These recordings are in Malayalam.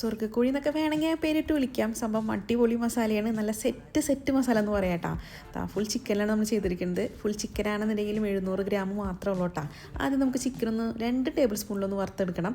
സ്വർഗക്കോഴി എന്നൊക്കെ വേണമെങ്കിൽ പേരിട്ട് വിളിക്കാം. സംഭവം അടിപൊളി മസാലയാണ്. നല്ല സെറ്റ് സെറ്റ് മസാല എന്ന് പറയാം കേട്ടോ. താ ഫുൾ ചിക്കനിലാണ് നമ്മൾ ചെയ്തിരിക്കുന്നത്. ഫുൾ ചിക്കനാണെന്നുണ്ടെങ്കിലും എഴുന്നൂറ് ഗ്രാം മാത്രമേ ഉള്ളൂ കേട്ടോ. ആദ്യം നമുക്ക് ചിക്കൻ ഒന്ന് രണ്ട് ടേബിൾ സ്പൂണിലൊന്ന് വറുത്തെടുക്കണം.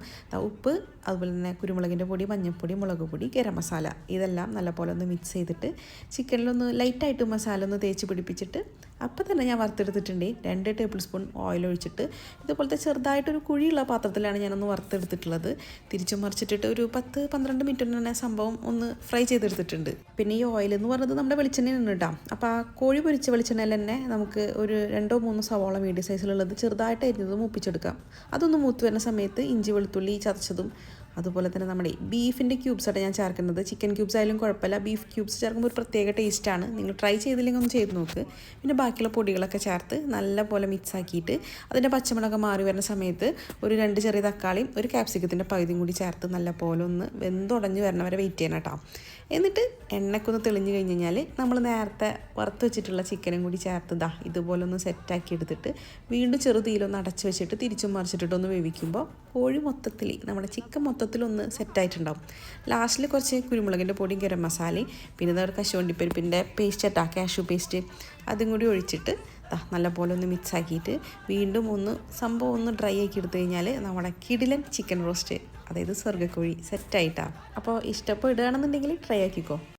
ഉപ്പ് അതുപോലെ തന്നെ കുരുമുളകിന്റെ പൊടി മഞ്ഞൾപ്പൊടി മുളക് പൊടി ഗരം മസാല. ഇതെല്ലാം നല്ലപോലെ ഒന്ന് മിക്സ് ചെയ്തിട്ട് ചിക്കനിലൊന്ന് ലൈറ്റായിട്ട് മസാല ഒന്ന് തേച്ച് പിടിപ്പിച്ചിട്ട് അപ്പം തന്നെ ഞാൻ വറുത്തെടുത്തിട്ടുണ്ട്. രണ്ട് ടേബിൾ സ്പൂൺ ഓയിൽ ഒഴിച്ചിട്ട് ഇതുപോലത്തെ ചെറുതായിട്ടൊരു കുഴിയുള്ള പാത്രത്തിലാണ് ഞാനൊന്ന് വറുത്തെടുത്തിട്ടുള്ളത്. തിരിച്ചു മറിച്ചിട്ടിട്ട് ഒരു പത്ത് പന്ത്രണ്ട് മിനിറ്റ് തന്നെ സംഭവം ഒന്ന് ഫ്രൈ ചെയ്തെടുത്തിട്ടുണ്ട്. പിന്നെ ഈ ഓയിൽ എന്ന് പറയുന്നത് നമ്മുടെ വെളിച്ചെണ്ണയാണ് കേട്ടോ. അപ്പോൾ ആ കോഴി പൊരിച്ച വെളിച്ചെണ്ണയിൽ തന്നെ നമുക്ക് ഒരു രണ്ടോ മൂന്നോ സവോള മീഡിയം സൈസിലുള്ളത് ചെറുതായിട്ട് അരിഞ്ഞത് മൂപ്പിച്ചെടുക്കാം അതൊന്ന് മൂത്ത് വരുന്ന സമയത്ത് ഇഞ്ചി വെളുത്തുള്ളി ചതച്ചതും അതുപോലെ തന്നെ നമ്മുടെ ബീഫിന്റെ ക്യൂബ്സാണ് ഞാൻ ചേർക്കുന്നത്. ചിക്കൻ ക്യൂബ്സ് ആയാലും കുഴപ്പമില്ല. ബീഫ് ക്യൂബ്സ് ചേർക്കുമ്പോൾ ഒരു പ്രത്യേക ടേസ്റ്റാണ്. നിങ്ങൾ ട്രൈ ചെയ്തില്ലെങ്കിൽ ഒന്ന് ചെയ്ത് നോക്ക്. പിന്നെ ബാക്കിയുള്ള പൊടികളൊക്കെ ചേർത്ത് നല്ല പോലെ മിക്സ് ആക്കിയിട്ട് അതിന്റെ പച്ചമുളക് മാറി വരുന്ന സമയത്ത് ഒരു രണ്ട് ചെറിയ തക്കാളിയും ഒരു ക്യാപ്സിക്കത്തിന്റെ പകുതിയും കൂടി ചേർത്ത് നല്ല പോലെ ഒന്ന് വെന്തുടഞ്ഞ് വരണ വരെ വെയിറ്റ് ചെയ്യണം കേട്ടോ. എന്നിട്ട് എണ്ണക്കൊന്ന് തെളിഞ്ഞ് കഴിഞ്ഞ് കഴിഞ്ഞാൽ നമ്മൾ നേരത്തെ വറുത്ത് വെച്ചിട്ടുള്ള ചിക്കനും കൂടി ചേർത്ത് ദാ ഇതുപോലെ ഒന്ന് സെറ്റാക്കി എടുത്തിട്ട് വീണ്ടും ചെറുതീലൊന്ന് അടച്ച് വെച്ചിട്ട് തിരിച്ചും മറിച്ചിട്ടിട്ടൊന്ന് വേവിക്കുമ്പോൾ കോഴി മൊത്തത്തിൽ നമ്മുടെ ചിക്കൻ മൊത്തത്തിലൊന്ന് സെറ്റായിട്ടുണ്ടാവും. ലാസ്റ്റിൽ കുറച്ച് കുരുമുളകിന്റെ പൊടിയും ഗരം മസാലയും പിന്നെ ഒരു കശുവണ്ടിപ്പരിപ്പിന്റെ പേസ്റ്റ് കാഷ്യൂ പേസ്റ്റ് അതും കൂടി ഒഴിച്ചിട്ട് നല്ലപോലെ ഒന്ന് മിക്സ് ആക്കിയിട്ട് വീണ്ടും ഒന്ന് സംഭവം ഒന്ന് ഡ്രൈ ആക്കി എടുത്തു കഴിഞ്ഞാൽ നമ്മുടെ കിടിലൻ ചിക്കൻ റോസ്റ്റ് അതായത് സ്വർഗക്കോഴി സെറ്റായിട്ടാണ് അപ്പോൾ ഇഷ്ടപ്പെടുകയാണെന്നുണ്ടെങ്കിൽ ട്രൈ ആക്കിക്കോ.